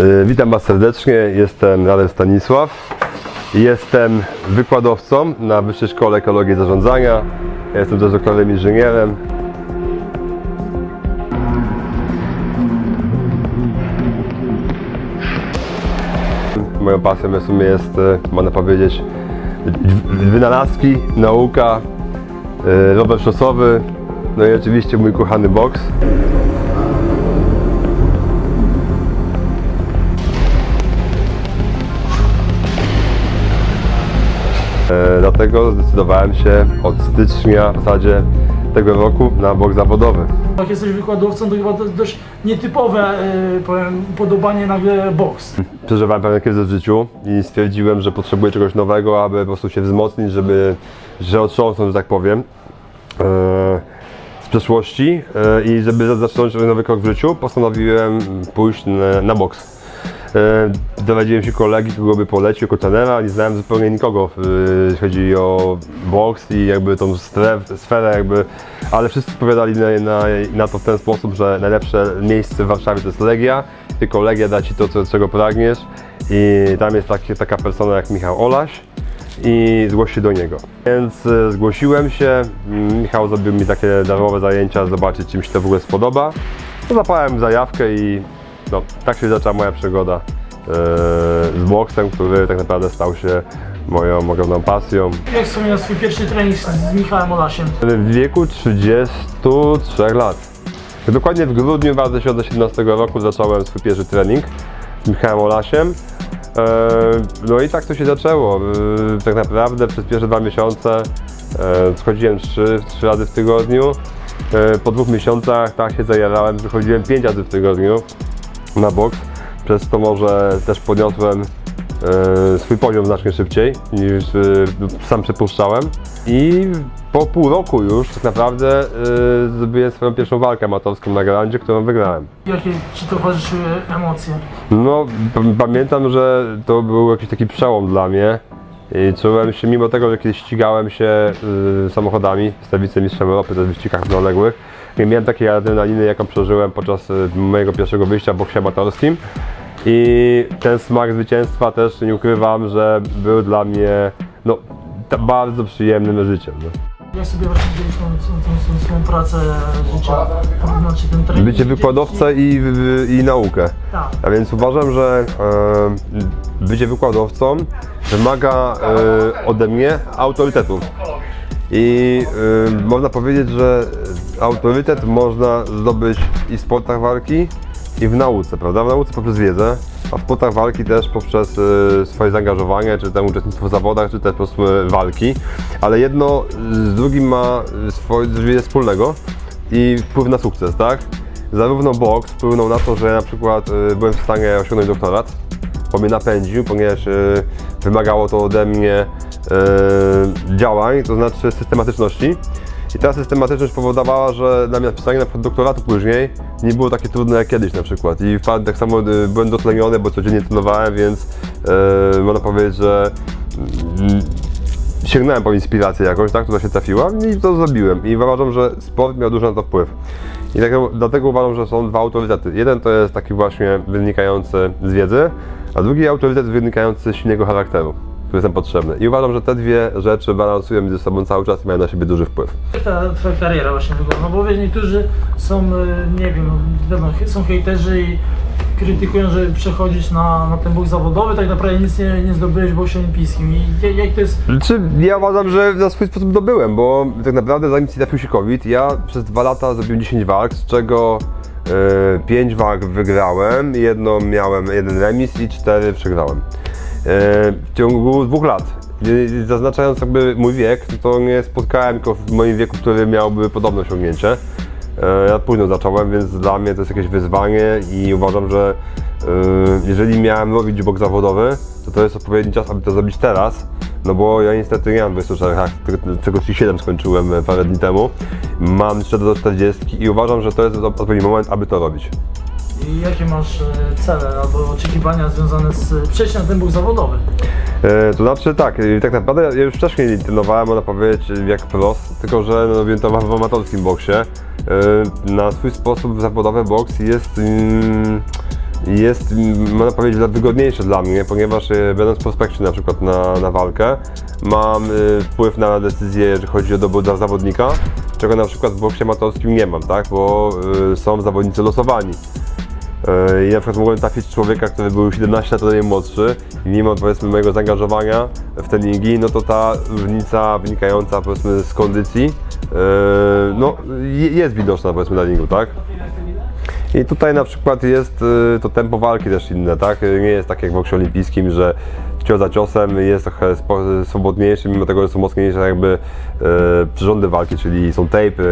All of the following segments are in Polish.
Y, Witam Was serdecznie, jestem Radek Stanisław. Jestem wykładowcą na Wyższej Szkole Ekologii i Zarządzania. Jestem też doktorem inżynierem. Moją pasją w sumie jest, y, można powiedzieć, wynalazki, nauka, y, rower szosowy, no i oczywiście mój kochany boks. Dlatego zdecydowałem się od stycznia w zasadzie tego roku na bok zawodowy. Jak jesteś wykładowcą, to chyba to jest dość nietypowe e, powiem, upodobanie nagle boks. Przeżywałem pewien kryzys w życiu i stwierdziłem, że potrzebuję czegoś nowego, aby po prostu się wzmocnić, żeby się otrząsnąć, że tak powiem, e, z przeszłości e, i żeby zacząć nowy krok w życiu, postanowiłem pójść na, na boks. E, Dowiedziałem się kolegi, kogo by polecił jako trenera, nie znałem zupełnie nikogo, e, jeśli chodzi o boks i jakby tą stref, sferę jakby, ale wszyscy odpowiadali na, na, na to w ten sposób, że najlepsze miejsce w Warszawie to jest Legia, tylko Legia da Ci to, co, czego pragniesz i tam jest takie, taka persona jak Michał Olaś i zgłoś się do niego. Więc e, zgłosiłem się, Michał zrobił mi takie darmowe zajęcia, zobaczyć czy mi się to w ogóle spodoba. No, zapałem zajawkę i no, tak się zaczęła moja przygoda e, z boksem, który tak naprawdę stał się moją ogromną pasją. Jak wspominasz swój pierwszy trening z, Michałem Olasiem? W wieku 33 lat. Dokładnie w grudniu 2017 roku zacząłem swój pierwszy trening z Michałem Olasiem. E, No i tak to się zaczęło. E, Tak naprawdę przez pierwsze dwa miesiące schodziłem trzy, trzy razy w tygodniu. Po dwóch miesiącach tak się zajarałem, wychodziłem pięć razy w tygodniu na boks. Przez to może też podniosłem e, swój poziom znacznie szybciej niż e, sam przypuszczałem. I po pół roku już tak naprawdę e, zrobiłem swoją pierwszą walkę amatorską na grandzie, którą wygrałem. Jakie ci towarzyszyły emocje? No, pamiętam, że to był jakiś taki przełom dla mnie. I czułem się, mimo tego, że kiedyś ścigałem się y, samochodami, jestem wicemistrzem Europy też w wyścigach równoległych, nie miałem takiej adrenaliny, jaką przeżyłem podczas y, mojego pierwszego wyjścia w boksie amatorskim. I ten smak zwycięstwa też nie ukrywam, że był dla mnie no, bardzo przyjemnym życiem. No. Jak sobie właśnie dzielisz tą, tą, tą, swoją pracę życia, znaczy ten trening? Bycie wykładowcą i, i naukę. Tak. A więc uważam, że e, bycie wykładowcą wymaga e, ode mnie autorytetu. I e, można powiedzieć, że autorytet można zdobyć i w sportach walki, i w nauce, prawda? W nauce poprzez wiedzę, a w sportach walki też poprzez e, swoje zaangażowanie, czy tam uczestnictwo w zawodach, czy też po prostu e, walki. Ale jedno z drugim ma swoje wiele wspólnego i wpływ na sukces, tak? Zarówno boks wpłynął na to, że na przykład y, byłem w stanie osiągnąć doktorat, bo mnie napędził, ponieważ y, wymagało to ode mnie y, działań, to znaczy systematyczności. I ta systematyczność powodowała, że dla mnie napisanie na przykład doktoratu później nie było takie trudne jak kiedyś na przykład. I tak samo y, byłem dotleniony, bo codziennie trenowałem, więc y, można powiedzieć, że mm, sięgnąłem po inspirację jakąś, tak, która się trafiła i to zrobiłem. I uważam, że sport miał duży na to wpływ. I dlatego, dlatego uważam, że są dwa autorytety. Jeden to jest taki właśnie wynikający z wiedzy, a drugi autorytet wynikający z silnego charakteru, który jest nam potrzebny. I uważam, że te dwie rzeczy balansują między sobą cały czas i mają na siebie duży wpływ. Jak ta twoja kariera właśnie wygląda? No bo wiesz, niektórzy są, e, nie wiem, wiadomo, są hejterzy i krytykują, że przechodzić na, na ten boks zawodowy, tak naprawdę nic nie, nie zdobyłeś w boksie olimpijskim. I jak, jak to jest Czy ja uważam, że na swój sposób to byłem, bo tak naprawdę zanim ci trafił się COVID, ja przez dwa lata zrobiłem 10 walk, z czego 5 walk wygrałem, jedną miałem jeden remis i 4 przegrałem. E, w ciągu dwóch lat. Zaznaczając jakby mój wiek, to nie spotkałem nikogo w moim wieku, który miałby podobne osiągnięcie. E, Ja późno zacząłem, więc dla mnie to jest jakieś wyzwanie i uważam, że e, jeżeli miałem robić bok zawodowy, to to jest odpowiedni czas, aby to zrobić teraz. No bo ja niestety nie mam 24 lat, tylko 37 skończyłem parę dni temu. Mam jeszcze do 40 i uważam, że to jest odpowiedni moment, aby to robić. I jakie masz e, cele albo oczekiwania związane z przejściem na ten boks zawodowy? E, To znaczy tak, e, tak naprawdę ja już wcześniej trenowałem, można powiedzieć, jak pros, tylko że no, to w amatorskim boksie. E, Na swój sposób zawodowy boks jest, mm, jest, mm, można powiedzieć, wygodniejsze dla mnie, ponieważ e, będąc w prospekcie na przykład na, na walkę, mam e, wpływ na decyzję, jeżeli chodzi o dobór za- zawodnika, czego na przykład w boksie amatorskim nie mam, tak? Bo e, są zawodnicy losowani. E, I na przykład mogłem trafić człowieka, który był 17 lat ode młodszy i mimo powiedzmy mojego zaangażowania w treningi, no to ta różnica wynikająca powiedzmy z kondycji, e, no je- jest widoczna powiedzmy na ringu, tak? I tutaj na przykład jest y, to tempo walki też inne, tak? Nie jest tak jak w boksie olimpijskim, że cios za ciosem jest trochę swobodniejszy, mimo tego, że są mocniejsze jakby e, przyrządy walki, czyli są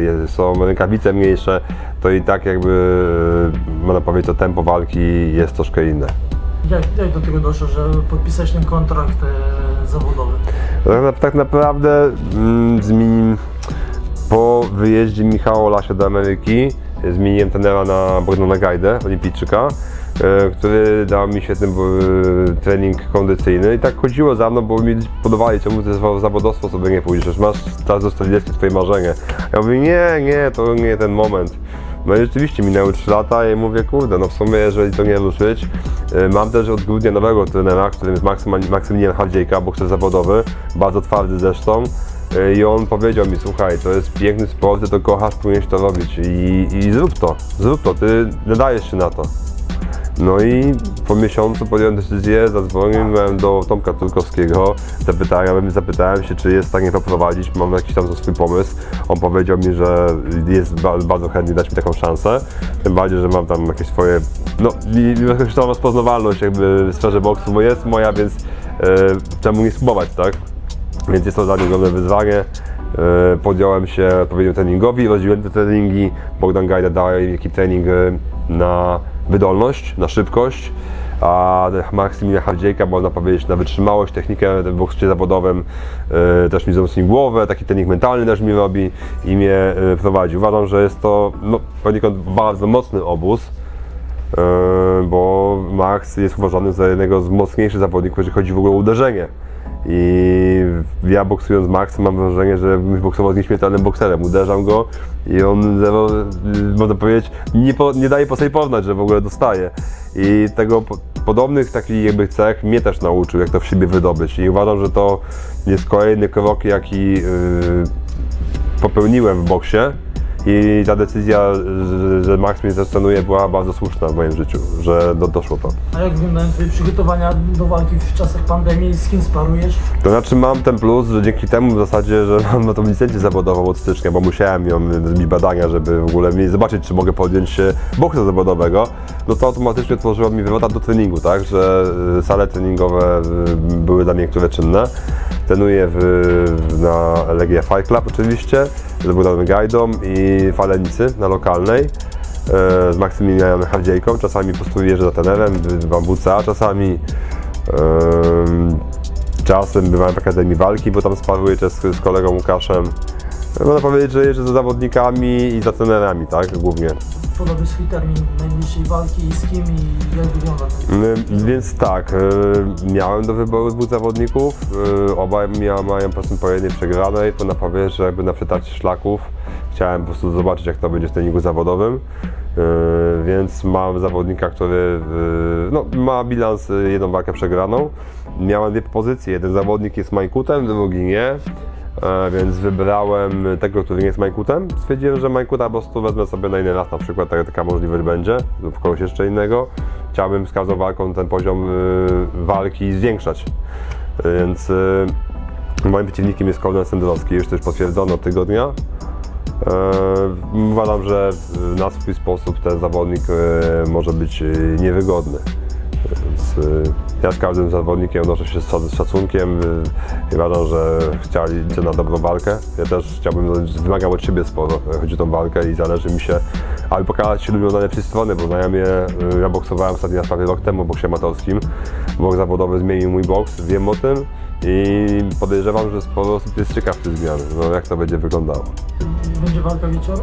jest, są rękawice mniejsze, to i tak jakby e, można powiedzieć, to tempo walki jest troszkę inne. Jak, jak do tego doszło, że podpisać ten kontrakt e, zawodowy? Tak, tak naprawdę mm, po wyjeździe Michała Olasia do Ameryki zmieniłem trenera na Bogdana Gajdę, olimpijczyka, e, który dał mi świetny e, trening kondycyjny i tak chodziło za mną, bo mi podawali, czemu ty za- zawodowstwo sobie nie pójdziesz, masz czas do 40 twoje marzenie. Ja mówię, nie, nie, to nie ten moment. No i rzeczywiście minęły 3 lata i mówię, kurde, no w sumie jeżeli to nie ruszyć, e, mam też od grudnia nowego trenera, którym jest Maksym- Maksymilian Hardziejka, bokser zawodowy, bardzo twardy zresztą. E, I on powiedział mi, słuchaj, to jest piękny sport, ty to kochasz, powinieneś to robić i, i zrób to, zrób to, ty nadajesz się na to. No i po miesiącu podjąłem decyzję, zadzwoniłem do Tomka Turkowskiego, zapytałem, zapytałem się, czy jest w stanie to prowadzić, mam jakiś tam swój pomysł. On powiedział mi, że jest ba- bardzo chętny dać mi taką szansę, tym bardziej, że mam tam jakieś swoje, no jakąś tam rozpoznawalność jakby w sferze boksu, bo jest moja, więc e, czemu nie spróbować, tak? Więc jest to dla mnie ogromne wyzwanie. E, Podjąłem się odpowiednio treningowi, rozdzieliłem te treningi. Bogdan Gajda dał mi taki trening e, na wydolność, na szybkość, a Maksymilian Hardziejka, można powiedzieć, na wytrzymałość, technikę w boksie zawodowym, e, też mi wzmocnił głowę, taki trening mentalny też mi robi i mnie prowadzi. Uważam, że jest to no, poniekąd bardzo mocny obóz, bo Max jest uważany za jednego z mocniejszych zawodników, jeżeli chodzi w ogóle o uderzenie. I ja boksując Maxem mam wrażenie, że boksował z nieśmiertelnym bokserem. Uderzam go i on y, można powiedzieć, nie, po, nie daje po sobie poznać, że w ogóle dostaje. I tego po, podobnych takich jakby cech mnie też nauczył, jak to w siebie wydobyć. I uważam, że to jest kolejny krok, jaki yy, popełniłem w boksie. I ta decyzja, że, że Max mnie zastanuje, była bardzo słuszna w moim życiu, że do, doszło to. A jak wyglądają Twoje przygotowania do walki w czasach pandemii? Z kim sparujesz? To znaczy mam ten plus, że dzięki temu w zasadzie, że mam na tą licencję zawodową od stycznia, bo musiałem ją zrobić badania, żeby w ogóle mi zobaczyć, czy mogę podjąć się boksu zawodowego, no to automatycznie otworzyło mi wrota do treningu, tak, że y, sale treningowe były dla mnie niektóre czynne. Trenuję w, na Legia Fight Club oczywiście, z Bogdanem Gajdą i Falenicy na lokalnej e, z Maksymilianem Hardziejką, czasami po prostu jeżdżę za trenerem, w Bambuca, czasami Em, Czasem bywałem w Akademii Walki, bo tam sparuję z, z kolegą Łukaszem. Można powiedzieć, że jeżdżę za zawodnikami i za trenerami, tak, głównie. Podałbyś swój termin najbliższej walki i z kim i jak wygląda ten Y, Więc tak, y, miałem do wyboru dwóch zawodników. y, Obaj mają po prostu po jednej przegranej. To na powie, że jakby na przetarcie szlaków chciałem po prostu zobaczyć, jak to będzie w treningu zawodowym. Y, Więc mam zawodnika, który y, no, ma bilans jedną walkę przegraną. Miałem dwie pozycje. Jeden zawodnik jest Majkutem, drugi nie. E, Więc wybrałem tego, który nie jest Majkutem. Stwierdziłem, że Majkuta po prostu wezmę sobie na inny raz, na przykład taka, możliwość będzie, lub kogoś jeszcze innego. Chciałbym z każdą walką ten poziom y, walki zwiększać. Więc y, moim przeciwnikiem jest Kornel Sendrowski, już też potwierdzono od tygodnia. E, Uważam, że na swój sposób ten zawodnik może być niewygodny. Y, ja z każdym zawodnikiem odnoszę się z szac- z szacunkiem y, i uważam, że chcieli liczę na dobrą walkę. Ja też chciałbym, wymagam od siebie sporo, chodzi o tą walkę i zależy mi się, aby pokazać się ludziom z najlepszej strony, bo znajomi, y, ja boksowałem ostatni raz prawie rok temu w boksie amatorskim. Boks zawodowy zmienił mój boks, wiem o tym i podejrzewam, że sporo osób jest ciekaw tych zmian, no jak to będzie wyglądało. Będzie walka wieczoru?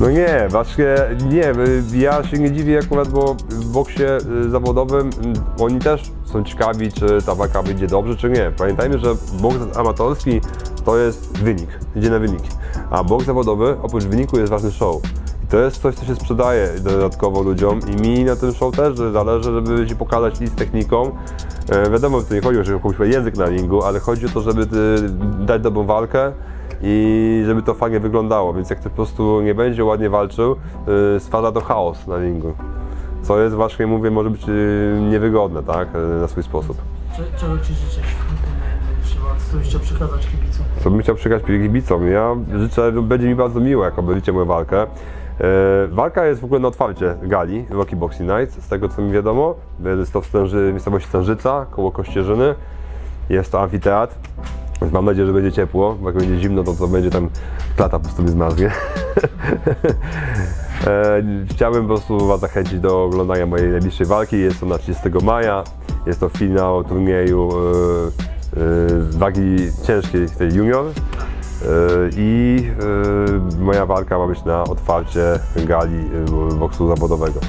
No nie, właśnie nie, y, ja się nie dziwię akurat, bo w boksie y, zawodowym y, oni też są ciekawi, czy ta walka będzie dobrze, czy nie. Pamiętajmy, że boks amatorski to jest wynik, idzie na wyniki, a boks zawodowy oprócz wyniku jest ważny show. I To jest coś, co się sprzedaje dodatkowo ludziom i mi na tym show też zależy, żeby ci pokazać i z techniką. E, wiadomo, to nie chodzi o że język na ringu, ale chodzi o to, żeby ty dać dobrą walkę i żeby to fajnie wyglądało, więc jak ty po prostu nie będzie ładnie walczył, y, stwarza to chaos na ringu. Co jest właśnie, mówię, może być y, niewygodne, tak, y, na swój sposób. Cze- Czego Ci życzyć? Co byś chciał przekazać kibicom? Co bym chciał przekazać kibicom? Ja życzę, będzie mi bardzo miło, jak obejrzycie moją walkę. Walka jest w ogóle na otwarcie gali Rocky Boxing Night, z tego co mi wiadomo. Jest to w Stęży, miejscowości Stężyca, koło Kościerzyny. Jest to amfiteatr, więc mam nadzieję, że będzie ciepło, bo jak będzie zimno, to, to będzie tam klata po prostu mi zmarznie. E, Chciałbym po prostu Was zachęcić do oglądania mojej najbliższej walki. Jest to na 30 maja. Jest to finał turnieju e, wagi ciężkiej, tej junior. I moja walka ma być na otwarcie gali boksu zawodowego.